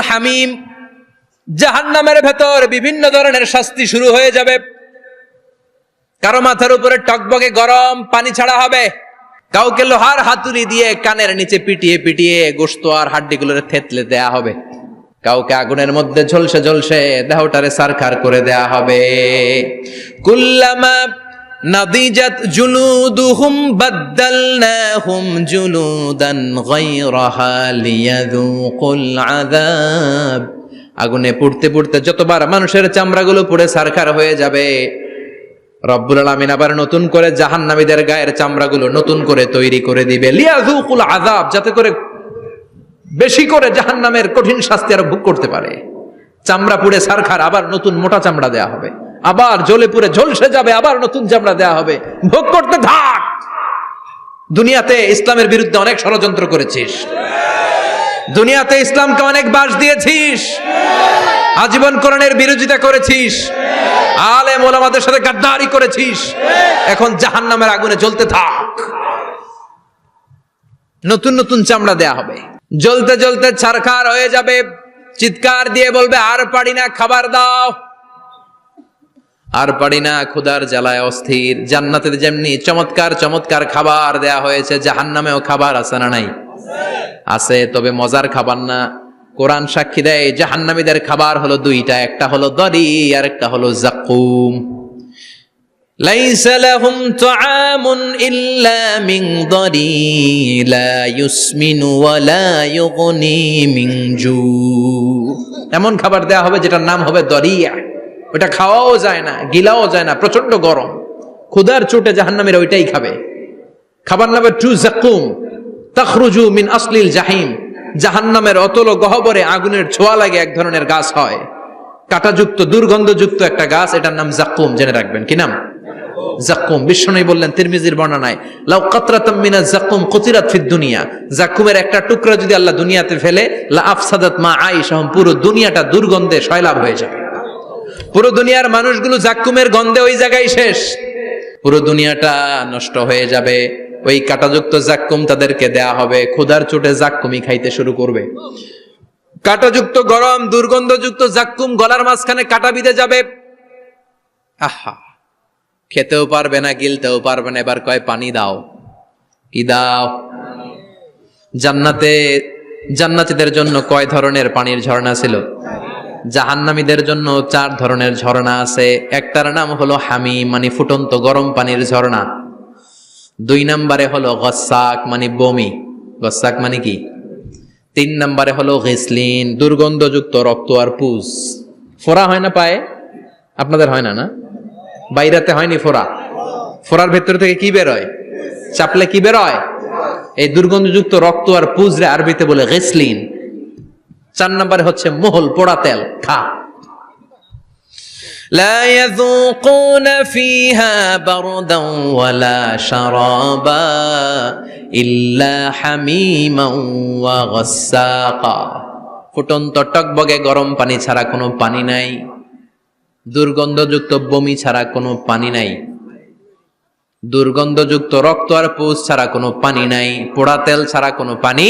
হামিম। জাহান্নামের ভেতর বিভিন্ন ধরনের শাস্তি শুরু হয়ে যাবে। কারও মাথার উপরে টকবকে গরম পানি ছাড়া হবে। কাউকে লোহার হাতুড়ি দিয়ে কানের নিচে পিটিয়ে পিটিয়ে গোস্ত আর হাড্ডিগুলোরে থেতলে দেয়া হবে। কাউকে আগুনের মধ্যে ঝলসে ঝলসে দেহটারে সারখার করে দেয়া হবে। কুল্লামা নাদিজাত জুলুদুহুম বাদ্দালনাহুম জুলুদান গায়রাহা লিয়াযুকুল আযাব। আগুনে পুড়তে পুড়তে যতবার মানুষের চামড়াগুলো পুড়ে সারখার হয়ে যাবে, রব্বুল আলামিন আবার নতুন করে জাহান্নামীদের গায়ের চামড়াগুলো নতুন করে তৈরি করে দিবে। লিয়াযুকুল আযাব, যাতে করে বেশি করে জাহান্নামের কঠিন শাস্তি আর ভোগ করতে পারে। চামড়া পুড়ে সারখার, আবার নতুন মোটা চামড়া দেয়া হবে। আবার জ্বলে পুরে ঝলসে যাবে, আবার নতুন চামড়া দেয়া হবে। ভোগ করতে থাক! দুনিয়াতে ইসলামের বিরুদ্ধে অনেক ষড়যন্ত্র করেছিস। দুনিয়াতে ইসলামকে অনেক বাস দিয়েছিস। আজীবন কোরআনের বিরোধিতা করেছিস। আলেম ওলামাদের সাথে গাদ্দারি করেছিস। এখন জাহান্নামের আগুনে জ্বলতে থাক। নতুন নতুন চামড়া দেয়া হবে। জ্বলতে জ্বলতে ছারখার হয়ে যাবে। চিৎকার দিয়ে বলবে, আর পারি না, খাবার দাও। আর পারি না ক্ষুদার জ্বালায় অস্থির জান্নাতে যেমনি চমৎকার চমৎকার খাবার দেয়া হয়েছে জাহান্নামেও খাবার আছে না নাই আছে তবে মজার খাবার না কোরআন সাক্ষী দেয় জাহান্নামীদের খাবার হলো দুইটা একটা হলো দরি আর একটা হলো জাকুম ليس لهم طعام إلا من ضريع لا يسمن ولا يغني من جوع এমন খাবার দেয়া হবে যেটার নাম হবে দরিয়া ওটা খাওয়াও যায় না, গিলাও যায় না প্রচণ্ড গরম। ক্ষুধার চোটে জাহান্নামীরা ওইটাই খাবে। খাবার নামে টু জাকুম তখরুজু মিন আসলিল জাহিম। জাহান্নামের অতল গহবরে আগুনের ছোঁয়া লাগে এক ধরনের গাছ হয়। কাটাযুক্ত, দুর্গন্ধযুক্ত একটা গাছ, এটার নাম জাকুম জেনে রাখবেন। কি নাম? জাকুম বিশ্ব বিষ্ণু বললেন তিরমিজির বর্ণনায়, লাউ কাতরাতাম মিনা জাকুম কুতিরাত ফিদ দুনিয়া। জাকুমের একটা টুকরা যদি আল্লাহ দুনিয়াতে ফেলে, লা আফসাদাত মা আইশা পুরো দুনিয়াটা দুর্গন্ধে সয়লাভ হয়ে যাবে। পুরো দুনিয়ার মানুষগুলো জাকুমের গন্ধে ওই জায়গায় শেষ। পুরো দুনিয়াটা নষ্ট হয়ে যাবে। ওই কাটাযুক্ত জাক্কুম তাদেরকে দেয়া হবে। ক্ষুধার চোটে জাক্কুমি খাইতে শুরু করবে। কাটাযুক্ত গরম, দুর্গন্ধযুক্ত জাক্কুম গলার মাঝখানে কাটা বিঁধে যাবে। আহা! খেতেও পারবে না, গিলতেও পারবে না। এবার কয়, পানি দাও। কি দাও? জান্নাতে, জান্নাতীদের জন্য কয় ধরনের পানির ঝর্ণা ছিল? জাহান্নামীদের জন্য চার ধরনের ঝর্ণা আছে। একটার নাম হলো হামি মানে ফুটন্ত গরম পানির ঝর্ণা। দুই নম্বরে হলো গসাক মানে বমি। গসাক মানে কি? তিন নম্বরে হলো ঘিসলিন দুর্গন্ধযুক্ত রক্ত আর পুজ। ফোরা হয় না পায়ে? আপনাদের হয় না না? বাইরাতে হয়নি ফোরা ফোরার ভেতর থেকে কি বেরোয়? চাপলে কি বেরোয়? এই দুর্গন্ধযুক্ত রক্ত আর পুজরে আরবিতে বলে ঘিসলিন চার নম্বরে হচ্ছে মোহল পোড়া তেল খা لا يذوقون فيها بردا ولا شرابا إلا حميما وغساقا ফুটন্ত টকবগে গরম পানি ছাড়া কোনো পানি নাই দুর্গন্ধযুক্ত বমি ছাড়া কোনো পানি নাই দুর্গন্ধযুক্ত রক্ত আর পুষ ছাড়া কোনো পানি নাই পোড়া তেল ছাড়া কোনো পানি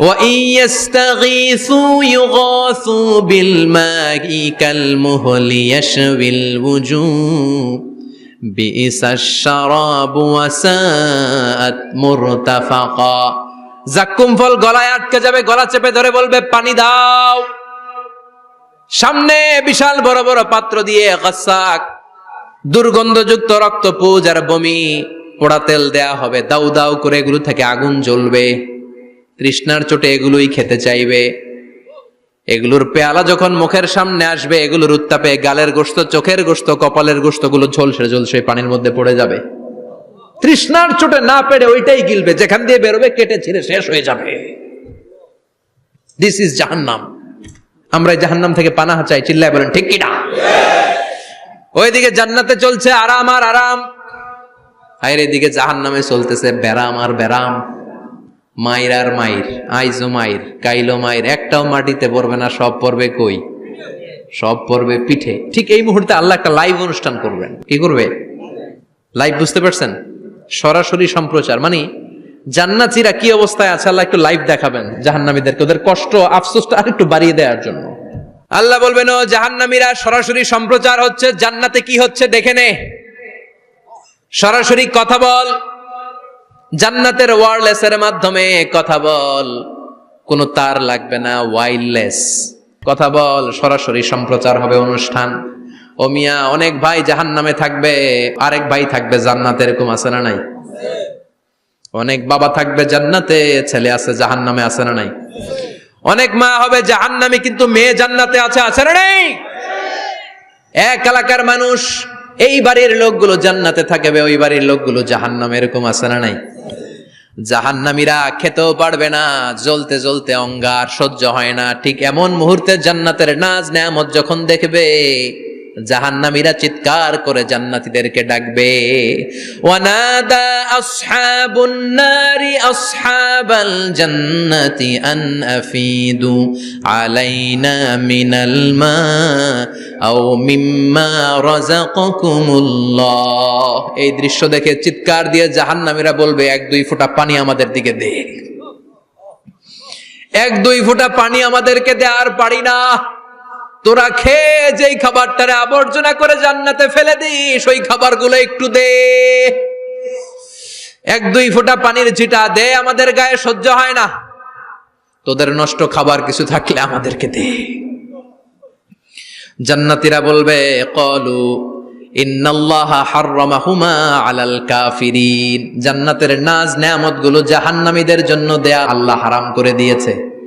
وإن يستغيثوا يغاثوا بالماء كالمهل يشوي الوجوه بئس الشراب وساءت مرتفقا জাক্কুম ফল গলায় আটকে যাবে গলা চেপে ধরে বলবে পানি দাও সামনে বিশাল বড় বড় পাত্র দিয়ে গাসাক দুর্গন্ধযুক্ত রক্ত পুজ আর বমি পোড়া তেল দেয়া হবে দাউ দাউ করে এগুলো থেকে আগুন জ্বলবে তৃষ্ণার চোটে এগুলোই খেতে চাইবে। এগুলোর পেয়ালা যখন মুখের সামনে আসবে এগুলোর উত্তাপে গালের গোস্ত চোখের গোস্ত কপালের গোস্তগুলো ঝলসে ঝলসে পানির মধ্যে পড়ে যাবে। তৃষ্ণার চোটে না পেরে ওইটাই গিলবে যেখান দিয়ে বেরোবে কেটে ছিঁড়ে শেষ হয়ে যাবে। দিস ইজ জাহান্নাম। আমরা জাহান্নাম থেকে পানাহা চাই চিল্লায় বলেন ঠিক কিনা ওইদিকে জান্নাতে চলছে আরাম আর আরাম। আর এদিকে জাহান নামে চলতেছে ব্যারাম আর ব্যারাম। মাইর আর মাইর, আইজো মায়ের কাইলো মায়ের একটাও মাটিতে পড়বে না, সব পড়বে কই? সব পড়বে পিঠে। ঠিক এই মুহূর্তে আল্লাহ একটা লাইভ অনুষ্ঠান করবেন। কি করবে? লাইভ বুঝতে পারছেন? সরাসরি সম্প্রচার। মানে জান্নাতিরা কি অবস্থায় আছে আল্লাহ একটু লাইভ দেখাবেন জাহান্নামীদেরকে, ওদের কষ্ট আফসোসটা আর একটু বাড়িয়ে দেওয়ার জন্য। আল্লাহ বলবেন, ও জাহান্নামীরা, সরাসরি সম্প্রচার হচ্ছে, জান্নাতে কি হচ্ছে দেখে নে। সরাসরি কথা বল জান্নাতের ওয়ারলেসের মাধ্যমে কথা বল। কোনো তার লাগবে না ওয়াইরলেস কথা বল, সরাসরি সম্প্রচার হবে অনুষ্ঠান। ও মিয়া, অনেক ভাই জাহান নামে থাকবে, আরেক ভাই থাকবে জান্নাতে, এরকম আছে না নাই? অনেক বাবা থাকবে জান্নাতে, ছেলে আছে জাহান নামে আছে না নাই? অনেক মা হবে জাহান নামে কিন্তু মেয়ে জান্নাতে আছে আছে না নেই? এক এলাকার মানুষ এই বাড়ির লোকগুলো জান্নাতে থাকবে, ওই বাড়ির লোকগুলো জাহান্নাম নামে এরকম আছে না নাই? জাহান্নামীরা খেতেও পারবে না, জ্বলতে জ্বলতে অঙ্গার সহ্য হয় না। ঠিক এমন মুহূর্তে জান্নাতের নাজ নেয়ামত যখন দেখবে জাহান্নামীরা চিৎকার করে জান্নাতীদেরকে ডাকবে। এই দৃশ্য দেখে চিৎকার দিয়ে জাহান্নামীরা বলবে, এক দুই ফোঁটা পানি আমাদের দিকে দে। এক দুই ফোঁটা পানি আমাদেরকে দে, আর পারি না। তোরা খেয়ে যেই খাবারটারে আবর্জনা করে জান্নাতে ফেলে দিস, ওই খাবারগুলো একটু দে। এক, দুই ফোঁটা পানির ছিটা দে, আমাদের গায়ে সহ্য হয় না। তোদের নষ্ট খাবার কিছু থাকলে আমাদেরকে দে। জান্নাতীরা বলবে, কলু জান্নাতের নাজ নেয়ামতগুলো জাহান্নামীদের জন্য দেয়া আল্লাহ হারাম করে দিয়েছে।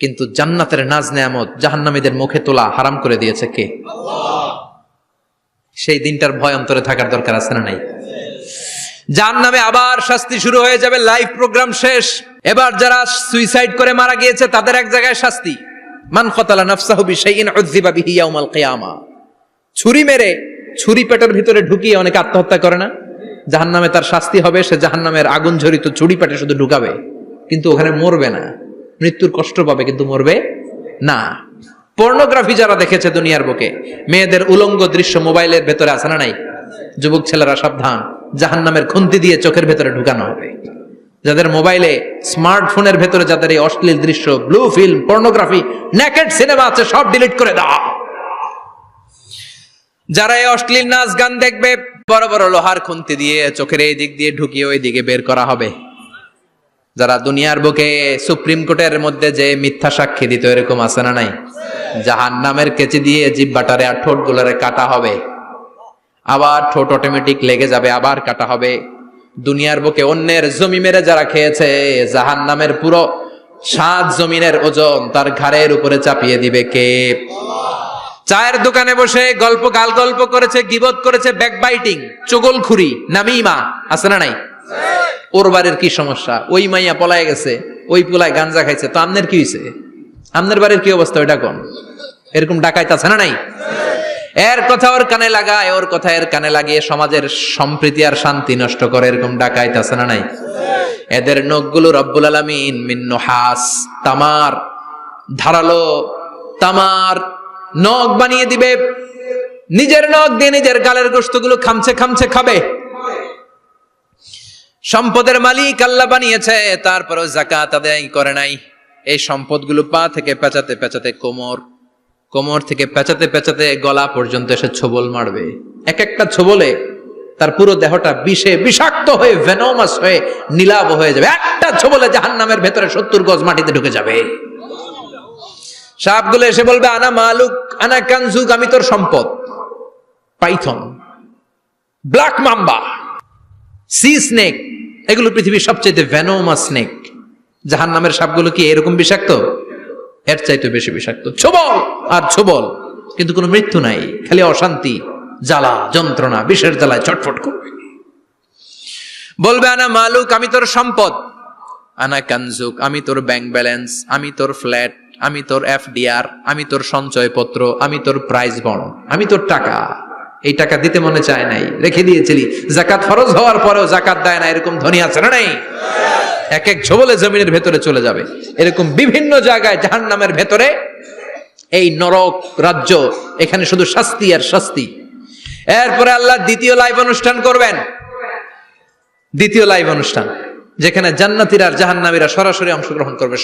কিন্তু জান্নাতের নাজ নেয়ামত জাহান্নামীদের মুখে তোলা হারাম করে দিয়েছে কে? সেই দিনটার ভয় অন্তরে থাকার দরকার আছে না নাই? যার নামে আবার শাস্তি শুরু হয়ে যাবে লাইভ প্রোগ্রাম শেষ। এবার যারা সুইসাইড করে মারা গিয়েছে, তাদের এক জায়গায় শাস্তি। মান কতালা নাফসাহু বিশাইইন উযযিবা বিহি ইয়াউমাল ছুরি মেরে, ছুরি পেটের ভিতরে ঢুকিয়ে অনেকে আত্মহত্যা করে না? জাহান্নামে তার শাস্তি হবে, সে জাহান্নামের আগুন ঝরিত ছুরি পেটে শুধু ঢুকাবে, কিন্তু ওখানে মরবে না। মৃত্যুর কষ্ট পাবে কিন্তু মরবে না। পর্নোগ্রাফি যারা দেখেছে দুনিয়ার বুকে, মেয়েদের উলঙ্গ দৃশ্য মোবাইলের ভেতরে আছে না নাই? যুবক ছেলেরা সাবধান, জাহান্নামের খুন্তি দিয়ে চোখের ভেতরে ঢুকানো হবে। যাদের মোবাইলে স্মার্টফোনের ভেতরে যাদের এই অশ্লীল দৃশ্য, blue film pornography naked cinema আছে, সব ডিলিট করে দাও। যারা এই অশ্লীল নাচ গান দেখবে, বড় বড় লোহার খুন্তি দিয়ে চোখের এই দিক দিয়ে ঢুকিয়ে ওই দিকে বের করা হবে। যারা দুনিয়ার বুকে সুপ্রিম কোর্টের মধ্যে যে মিথ্যা সাক্ষী দিত, এরকম আছে না নাই? জাহান নামের কেচি দিয়ে জিভ বাটারে আর ঠোঁট গুলারে কাটা হবে। আবার ঠোঁট অটোমেটিক লেগে যাবে, আবার কাটা হবে। দুনিয়ার বুকে অন্যের জমি মেরে যারা খেয়েছে জাহান নামের পুরো সাত জমিনের ওজন তার ঘাড়ের উপরে চাপিয়ে দিবে কে? চায়ের দোকানে বসে গল্প গাল গল্প করেছে, গিবত করেছে ব্যাকবাইটিং চগল খুরি নামিমা, আছে না নাই? ওর বাড়ির কি সমস্যা? ওই মাইয়া পলায় গেছে, ওই পোলায় গাঞ্জা খাইছে, তো আমনের কি হয়েছে আমনের বাড়ির কি অবস্থা, ওইটা কোন? এরকম ডাকাইতে আছে না নাই? এর কথা ওর কানে লাগায়, ওর কথা এর কানে লাগিয়ে সমাজের সম্প্রীতি আর শান্তি নষ্ট করে, এরকম ডাকাইতে আছে না নাই? এদের নখগুলো রব্বুল আলমিন মিন্ন হাস তামার, ধারালো তামার নখ বানিয়ে দিবে। নিজের নখ দিয়ে নিজের গালের গোস্তগুলো খামছে খামছে খাবে। সম্পদের মালিক আল্লাহ বানিয়েছে, তারপরও জাকাত আদায় করে নাই। এই সম্পদগুলো পা থেকে পেঁচাতে পেঁচাতে কোমর কোমর থেকে পেঁচাতে পেঁচাতে গলা পর্যন্ত এসে ছোবল মারবে। এক একটা ছোবলে তার পুরো দেহটা বিষে বিষাক্ত হয়ে ভেনোমাস হয়ে, নীলাভ হয়ে যাবে। একটা ছোবলে জাহান নামের ভেতরে সত্তর গজ মাটিতে ঢুকে যাবে। সাপগুলো এসে বলবে, আনা মালুক, আনা কানজুক, আমি তোর সম্পদ। Python, black mamba sea snake এগুলো পৃথিবীর সবচেয়ে ভ্যানোমা স্নেক জাহান নামের সাপগুলো কি এরকম বিষাক্ত? এর চাইতে বেশি বিষাক্ত। ছোবল! আর ছোবল, কিন্তু কোনো মৃত্যু নাই, খালি অশান্তি, জ্বালা, যন্ত্রণা, বিষের জ্বালায় ছটফট করবে। বলবে, আনা মালুক, আমি তোর সম্পদ। আনা কানজুক, আমি তোর ব্যাংক ব্যালেন্স, আমি তোর ফ্ল্যাট, আমি তোর এফডিআর, আমি তোর সঞ্চয়পত্র, আমি তোর প্রাইজ বন্ড আমি তোর টাকা। এই টাকা দিতে মনে চায় নাই, রেখে দিয়েছিলি। জাকাত ফরজ হওয়ার পরেও জাকাত দেয় না, এরকম ধনী আছে না নাই? এক এক ঝোবলে জমিনের ভেতরে চলে যাবে। এরকম বিভিন্ন জায়গায় জাহান নামের ভেতরে এই নরক রাজ্য, এখানে শুধু শাস্তি আর শাস্তি। এরপরে আল্লাহ দ্বিতীয় লাইভ অনুষ্ঠান করবেন। দ্বিতীয় লাইভ অনুষ্ঠান, যেখানে জান্নাতীরা আর জাহান্নামীরা সরাসরি অংশগ্রহণ করবে।